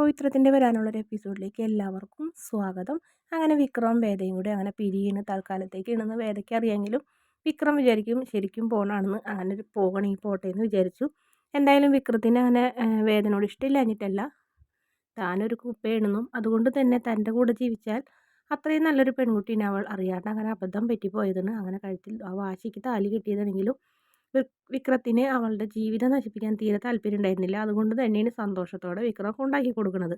പവിത്രത്തിന്റെ വരാനുള്ളൊരു എപ്പിസോഡിലേക്ക് എല്ലാവർക്കും സ്വാഗതം. അങ്ങനെ വിക്രം വേദയും കൂടെ അങ്ങനെ പിരിയുന്ന തൽക്കാലത്തേക്ക് ഇണെന്ന് വേദയ്ക്ക് അറിയാമെങ്കിലും വിക്രം വിചാരിക്കും ശരിക്കും പോകണമെന്ന് അങ്ങനെ പോകണമെങ്കിൽ പോട്ടെ എന്ന് വിചാരിച്ചു. എന്തായാലും വിക്രത്തിന് അങ്ങനെ വേദനയോട് ഇഷ്ടമില്ലാഞ്ഞിട്ടല്ല. താനൊരു കുപ്പയാണെന്നും അതുകൊണ്ട് തന്നെ തന്റെ കൂടെ ജീവിച്ചാൽ അത്രയും നല്ലൊരു പെൺകുട്ടീനെ അവൾ അറിയാണ്ട് അങ്ങനെ അബദ്ധം പറ്റിപ്പോയതെന്ന് അങ്ങനെ കഴുത്തിൽ ആ വാശിക്ക് താലി കിട്ടിയതാണെങ്കിലും വിക്രത്തിന് അവളുടെ ജീവിതം നശിപ്പിക്കാൻ തീരെ താല്പര്യം ഉണ്ടായിരുന്നില്ല അതുകൊണ്ട് തന്നെയാണ് സന്തോഷത്തോടെ വിക്രം ഉണ്ടാക്കി കൊടുക്കുന്നത്.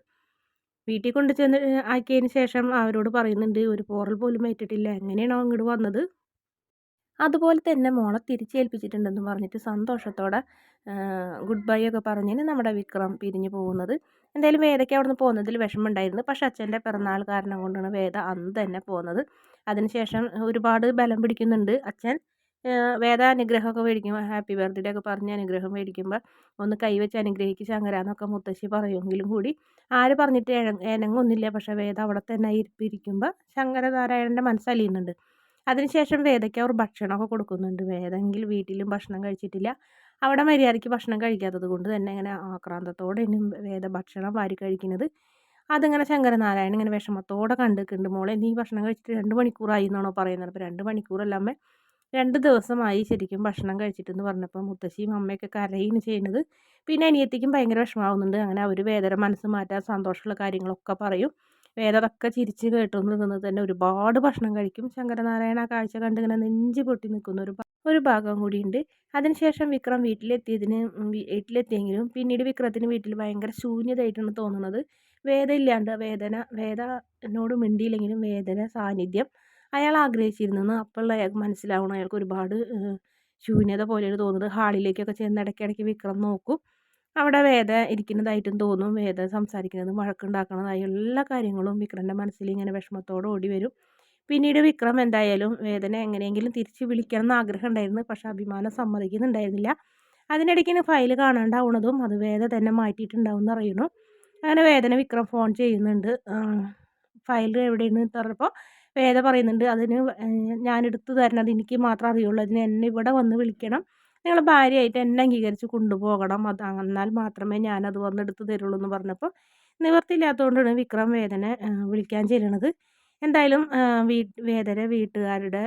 വീട്ടിൽ കൊണ്ടു ചെന്ന് ആക്കിയതിന് ശേഷം അവരോട് പറയുന്നുണ്ട് ഒരു പോറൽ പോലും ഏറ്റിട്ടില്ല. എങ്ങനെയാണോ അങ്ങോട്ട് വന്നത്? അതുപോലെ തന്നെ മോളെ തിരിച്ചേൽപ്പിച്ചിട്ടുണ്ടെന്ന് പറഞ്ഞിട്ട് സന്തോഷത്തോടെ ഗുഡ് ബൈ ഒക്കെ പറഞ്ഞതിന് നമ്മുടെ വിക്രം പിരിഞ്ഞു പോകുന്നത്. എന്തായാലും വേദയ്ക്ക് അവിടെ നിന്ന് പോകുന്നതിൽ വിഷമമുണ്ടായിരുന്നു. പക്ഷെ അച്ഛന്റെ പിറന്നാൾ കാരണം കൊണ്ടാണ് വേദ അന്ന് തന്നെ പോകുന്നത്. അതിനുശേഷം ഒരുപാട് ബലം പിടിക്കുന്നുണ്ട് അച്ഛൻ. വേദ അനുഗ്രഹമൊക്കെ മേടിക്കുമ്പോൾ ഹാപ്പി ബർത്ത്ഡേ ഒക്കെ പറഞ്ഞ് അനുഗ്രഹം മേടിക്കുമ്പോൾ ഒന്ന് കൈവച്ച് അനുഗ്രഹിക്ക് ശങ്കര എന്നൊക്കെ മുത്തശ്ശി പറയുമെങ്കിലും കൂടി ആര് പറഞ്ഞിട്ട് ഏനങ്ങൊന്നുമില്ല പക്ഷേ വേദ അവിടെ തന്നെ ഇരിപ്പിരിക്കുമ്പോൾ ശങ്കരനാരായണന്റെ മനസ്സലിയുന്നുണ്ട് അതിനുശേഷം വേദയ്ക്ക് അവർ ഭക്ഷണമൊക്കെ കൊടുക്കുന്നുണ്ട്. വേദമെങ്കിൽ വീട്ടിലും ഭക്ഷണം കഴിച്ചിട്ടില്ല. അവിടെ മര്യാദയ്ക്ക് ഭക്ഷണം കഴിക്കാത്തത് കൊണ്ട് തന്നെ ഇങ്ങനെ ആക്രാന്തത്തോടെ വേദ ഭക്ഷണം വാരി കഴിക്കുന്നത്. അതിങ്ങനെ ശങ്കരനാരായണൻ ഇങ്ങനെ വിഷമത്തോടെ കണ്ടിട്ടുണ്ട്. മോളെ നീ ഭക്ഷണം കഴിച്ചിട്ട് രണ്ട് മണിക്കൂറായി എന്നാണോ പറയുന്നത്. അപ്പോൾ രണ്ട് മണിക്കൂറല്ലാമേ രണ്ട് ദിവസമായി ശരിക്കും ഭക്ഷണം കഴിച്ചിട്ടെന്ന് പറഞ്ഞപ്പോൾ മുത്തശ്ശിയും അമ്മയൊക്കെ കരയും ചെയ്യുന്നത്. പിന്നെ അനിയത്തിക്കും ഭയങ്കര വിഷമാവുന്നുണ്ട് അങ്ങനെ അവർ വേദന മനസ്സ് മാറ്റാൻ സന്തോഷമുള്ള കാര്യങ്ങളൊക്കെ പറയും. വേദ അതൊക്കെ ചിരിച്ച് നിന്ന് തന്നെ ഒരുപാട് ഭക്ഷണം കഴിക്കും. ശങ്കരനാരായണ ആ കാഴ്ച കണ്ട് ഇങ്ങനെ നെഞ്ച് പൊട്ടി നിൽക്കുന്ന ഒരു ഒരു ഭാഗം കൂടിയുണ്ട്. അതിനുശേഷം വിക്രം വീട്ടിലെത്തിയതിന് വീട്ടിലെത്തിയെങ്കിലും പിന്നീട് വിക്രത്തിന് വീട്ടിൽ ഭയങ്കര ശൂന്യതയായിട്ടാണ് തോന്നുന്നത്. വേദ ഇല്ലാണ്ട് വേദന വേദ എന്നോട് മിണ്ടിയില്ലെങ്കിലും വേദന സാന്നിധ്യം അയാൾ ആഗ്രഹിച്ചിരുന്നെന്ന് അപ്പോഴുള്ള അയാൾക്ക് മനസ്സിലാവണം. അയാൾക്ക് ഒരുപാട് ശൂന്യത പോലെയാണ് തോന്നുന്നത്. ഹാളിലേക്കൊക്കെ ചെന്ന് ഇടയ്ക്കിടയ്ക്ക് വിക്രം നോക്കും. അവിടെ വേദ ഇരിക്കുന്നതായിട്ടും തോന്നും. വേദ സംസാരിക്കുന്നതും വഴക്കുണ്ടാക്കുന്നതായ എല്ലാ കാര്യങ്ങളും വിക്രന്റെ മനസ്സിൽ ഇങ്ങനെ വിഷമത്തോടെ ഓടി വരും. പിന്നീട് വിക്രം എന്തായാലും വേദന എങ്ങനെയെങ്കിലും തിരിച്ച് വിളിക്കണം എന്ന് ആഗ്രഹം ഉണ്ടായിരുന്നു. പക്ഷെ അഭിമാനം സമ്മതിക്കുന്നുണ്ടായിരുന്നില്ല. അതിനിടയ്ക്ക് ഫയൽ കാണാണ്ടാവുന്നതും അത് വേദ തന്നെ മാറ്റിയിട്ടുണ്ടാവും എന്ന് അറിയണം അങ്ങനെ വേദന വിക്രം ഫോൺ ചെയ്യുന്നുണ്ട്. ഫയൽ എവിടെയെന്ന് പറഞ്ഞപ്പോൾ വേദ പറയുന്നുണ്ട് അതിന് ഞാൻ എടുത്തു തരണം അത് എനിക്ക് മാത്രം അറിയുള്ളൂ. അതിന് എന്നെ ഇവിടെ വന്ന് വിളിക്കണം. നിങ്ങൾ ഭാര്യയായിട്ട് എന്നെ അംഗീകരിച്ച് കൊണ്ടുപോകണം. അത് എന്നാൽ മാത്രമേ ഞാനത് വന്ന് എടുത്തു തരുള്ളൂ എന്ന് പറഞ്ഞപ്പോൾ നിവർത്തിയില്ലാത്തതുകൊണ്ടാണ് വിക്രം വേദനെ വിളിക്കാൻ ചെല്ലണത്. എന്തായാലും വീ വേദന വീട്ടുകാരുടെ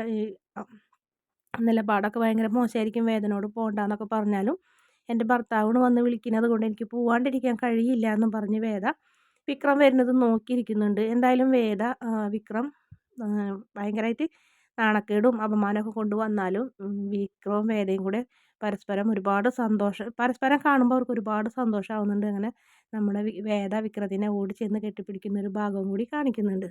നിലപാടൊക്കെ ഭയങ്കര മോശമായിരിക്കും വേദനയോട് പോകണ്ടെന്നൊക്കെ പറഞ്ഞാലും എന്റെ ഭർത്താവിന് വന്ന് വിളിക്കുന്നത് കൊണ്ട് എനിക്ക് പോവാണ്ടിരിക്കാൻ കഴിയില്ല എന്നും പറഞ്ഞ് വേദ വിക്രം വരുന്നത് നോക്കിയിരിക്കുന്നുണ്ട്. എന്തായാലും വേദ വിക്രം ഭയങ്കരമായിട്ട് നാണക്കേടും അപമാനമൊക്കെ കൊണ്ടുവന്നാലും വിക്രവും വേദയും കൂടെ പരസ്പരം ഒരുപാട് സന്തോഷം പരസ്പരം കാണുമ്പോൾ അവർക്ക് ഒരുപാട് സന്തോഷമാവുന്നുണ്ട് അങ്ങനെ നമ്മുടെ വേദ വിക്രത്തിനെ ഓടി ചെന്ന് കെട്ടിപ്പിടിക്കുന്ന ഒരു ഭാഗവും കൂടി കാണിക്കുന്നുണ്ട്.